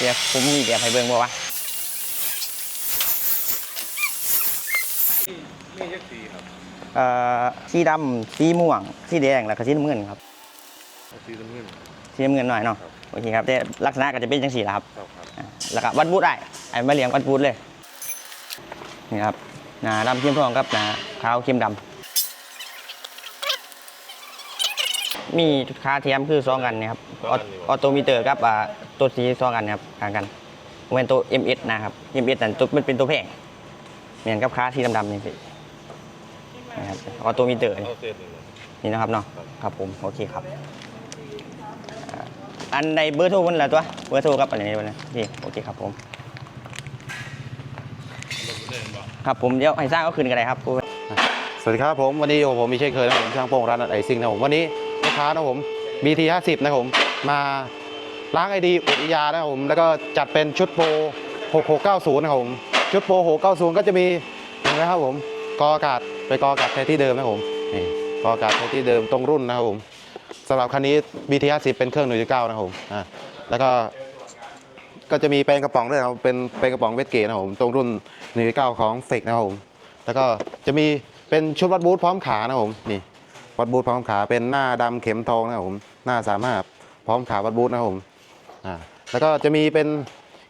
เดี๋ยวผมมีแบบให้เบิ่งบ่วะนี่ยักษ์สีครับเอ่อสีดำสีม่วงสีแดงแล้วก็สีน้ำเงินครับสีน้ำเงินสีน้ำเงินหน่อยเนาะครับโอเคครับแต่ลักษณะก็จะเป็นจังสี่ละครับครับครับอ่าแล้วก็วัดบูธได้ไอ้มาเลี้ยงวัดบูธเลยนี่ครับหนาดำเข้มทองครับหนาขาวเข้มดำ มีค่าเทียมคือสองกันเนะครับออออโตมิเตอร์กับอ่าตัวสีสองกันนะครับต่างกันเว้นตัว MS นะครับ MS นั่นตัวมันเป็นตัวแพงเหมือนกับค่าสีดำๆนี่สินะครับออโตมิเตอร์เอาเศษหนึ่งนี่นะครับเนาะครับ ครับผมโอเคครับอ่าอันใดเบอร์โทรมันละตัวเบอร์โทรครับอันนี้วันนี้นี่โอเคครับผมครับผมเดี๋ยวให้สร้างก็คืนกันเลยครับผู้สวัสดีครับผมวันนี้อยู่กับผมมีเช่นเคยนะผมช่างโป้งร้านไอซิงนะผมวันนี้ลูก ค้านะผม BT 50นะผม มาล้างไอดีอุทยานะผม แล้วก็จัดเป็นชุดโปร6690นะผม ชุดโปร690 ก็จะมีเห็นไหมครับผมกออากาศไปกออากาศแท้ที่เดิมนะผมนี่กออากาศแท้ที่เดิมตรงรุ่นนะครับผมสำหรับคันนี้ BT 50เป็นเครื่อง1.9นะครับผมอ่าแล้วก็ก็จะมีเป็นกระป๋องด้วยนะครับเป็นเป็นกระป๋องเวทเกตนะครับผมตรงรุ่น1.9ของเฟกนะครับผมแล้วก็จะมีเป็นชุดวัดบูธพร้อมขานะครับผมนี่ วัดบูธพร้อมขาเป็นหน้าดำเข็มทองนะครับผมหน้าสามารถพร้อมขาวัดบูธนะครับผมอ่าแล้วก็จะมีเป็น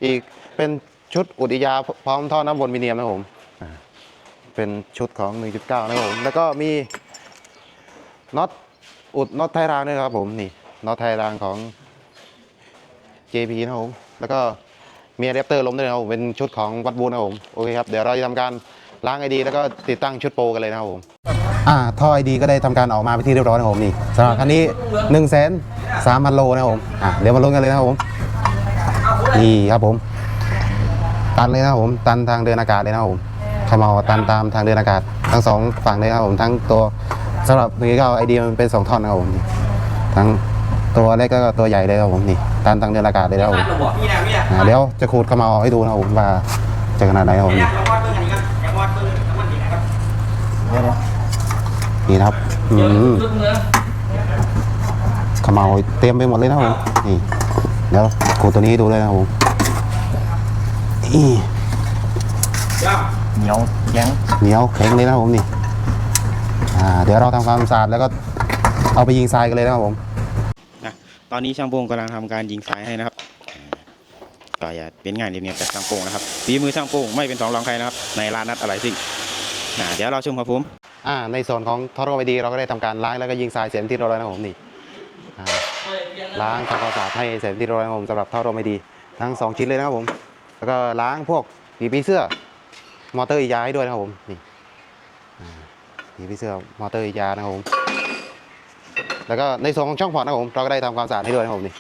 อีกเป็นชุดอุทยาพร้อมท่อน้ำวนมิเนียมนะครับผมอ่าเป็นชุดของ 1.9 นะครับผมแล้วก็มีน็อตอุดน็อตไทยรางด้วยครับผมนี่น็อตไทยรางของ JP นะครับผมแล้วก็มีอะแดปเตอร์ล้มด้วยนะครับผมเป็นชุดของวัดบูธนะครับผมโอเคครับเดี๋ยวเราจะทำการล้างไอดี แล้วก็ติดตั้งชุดโปรกันเลยนะครับผม อ่าท่อไอดีก็ได้ทำการออกมาไปที่เรียบร้อยนะครับผมนี่สำหรับคันนี้1นึ่งแสนสามพันโลนะครับผมอ่าเดี๋ยวมาลุ้นกันเลยนะครับผมนี่ครับผม ตันเลยนะครับผมตันทางเดินอากาศเลยนะครับผมขมอาตันตามทางเดินอากาศ ทั้งสองฝั่งเลยนะครับผมทั้งตัวสำหรับนี่ก็ไอดีมันเป็นสองท่อนนะครับผมนี่ทั้งตัวเล็กก็ตัวใหญ่เลยครับผมนี่ตันทางเดินอากาศเลยนะครับผมเดี๋ยวจะขูดขมอาให้ดูนะครับผมว่าจะขนาดไหนครับผม นนี้ครับอยากวาดเบิ่งน้ำมันดีนะครับนี่นะครับอืมขมเอาเต็มไปหมดเลยนะครับผมนี่เดี๋ยวขูดตัวนี้ให้ดูเลยนะครับผมนี่เหนียวแข็งเหนียวแข็งเลยนะครับผมนี่อ่าเดี๋ยวเราทำความสะอาดแล้วก็เอาไปยิงทรายกันเลยนะครับผมนะตอนนี้ช่างโป่งกำลังทำการยิงสายให้นะครับก็อย่าเป็นงานเรียบๆแต่ช่างโป่งนะครับฝีมือช่างโป่งไม่เป็นสองรองใครนะครับในร้านนัดอะไรสิ่งนะเดี๋ยวเราชมครับผม อ่าในส่วนของทอร์โรไอดีเราก็ได้ทำการล้างแล้วก็ยิงทรายเสร็จที่เรียบร้อยนะครับผมนี่ล้างทำความสะอาดให้เสร็จที่เรียบร้อยนะครับผมสำหรับทอร์โรไอดีทั้งสองชิ้นเลยนะครับผม แล้วก็ล้างพวกปีปีเสื้อ มอเตอร์อียาให้ด้วยนะครับผมนี่อ่าปีปีเสื้อมอเตอร์อียานะครับผมแล้วก็ในส่วนของช่องพอร์ตนะครับผมเราก็ได้ทำความสะอาดให้ด้วยนะครับผมนี่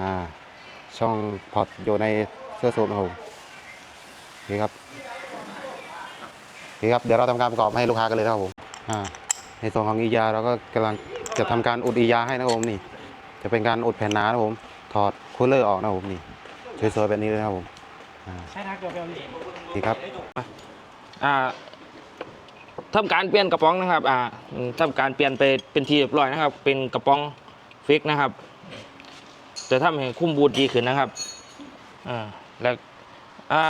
อ่าช่องพอร์ตอยู่ในเสื้อสูทนะครับผมโอเคครับ โอเครับเดี๋ยวเราทำการประกอบให้ลูกค้ากันเลยนะครับผมอ่าในส่วนของอียาเราก็กำลังจะทำการอุดอียาให้นะครับผมนี่ จะเป็นการอุดแผ่นหนานะครับผม ถอดคูลเลอร์ออกนะครับผมนี่สวยๆแบบนี้เลยนะครับผมใช่ทักเดี๋ยวกันนี่ดีครับอ่าทำการเปลี่ยนกระป๋องนะครับอ่าทำการเปลี่ยนไปเป็นทีเรียบร้อยนะครับ เป็นกระป๋องฟิกนะครับ จะทำให้คุ้มบูดดีขึ้นนะครับอ่าแล้วอ่า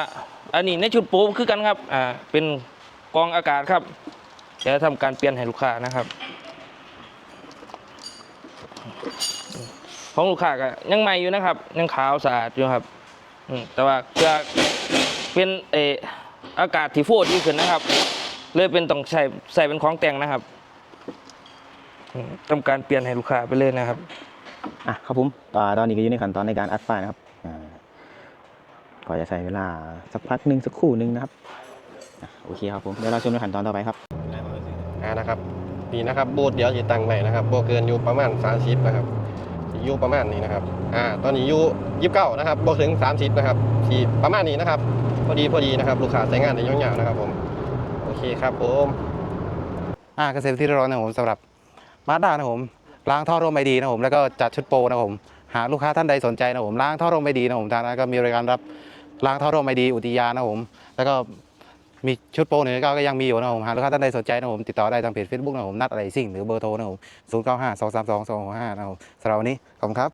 อันนี้ในชุดป๊คือกันครับอ่าเป็น กองอากาศครับจะทำการเปลี่ยนให้ลูกค้านะครับ ของลูกค้าก็ยังใหม่อยู่นะครับ ยังขาวสะอาดอยู่ครับแต่ว่าจะเป็นเอออากาศที่โฟดดีขึ้นนะครับ เลยเป็นต้องใช้ใส่เป็นของแต่งนะครับทำการเปลี่ยนให้ลูกค้าไปเลยนะครับอะครับผมอ่าตอนนี้ก็อยู่ในขั้นตอนในการอัดไฟนะครับอ่าก็จะใช้เวลาสักพักหนึ่งสักครู่หนึ่งนะครับ โอเคครับผมเดี๋ยวเราชมในขั้นตอนต่อไปครับอ่านะครับนี่นะครับบูธเดี๋ยวจะตั้งไว้นะครับโบเกินอยู่ประมาณ30นะครับสิอยู่ประมาณนี้นะครับอ่าตอนนี้อยู่ยี่สิบเก้านะครับบวกถึง 30นะครับที่ประมาณนี้นะครับพอดีพอดีนะครับลูกค้าใช้งานได้ยาวๆนะครับผมโอเคครับผมอ่าเกษตรที่เรียบร้อยนะครับผมสำหรับมาด้านะครับผมล้างท่อร่มไม่ดีนะครับผมแล้วก็จัดชุดโปรนะครับผมหากลูกค้าท่านใดสนใจนะครับผมล้างท่อร่มไม่ดีนะครับผมทางร้านก็มีบริการรับล้างท่อร่มไม่ดีอุทยานนะครับผมแล้วก็ มีชุดโปรหนึ่งก็ยังมีอยู่นะผมหากลูกค้าท่านใดสนใจนะผมติดต่อได้ทางเพจเฟซบุ๊กนะผมนัดอะไรซิ่งหรือเบอร์โทรนะผมศูนย์เก้าห้าสองสามสองสองห้านะผมสำหรับวันนี้ขอบคุณครับ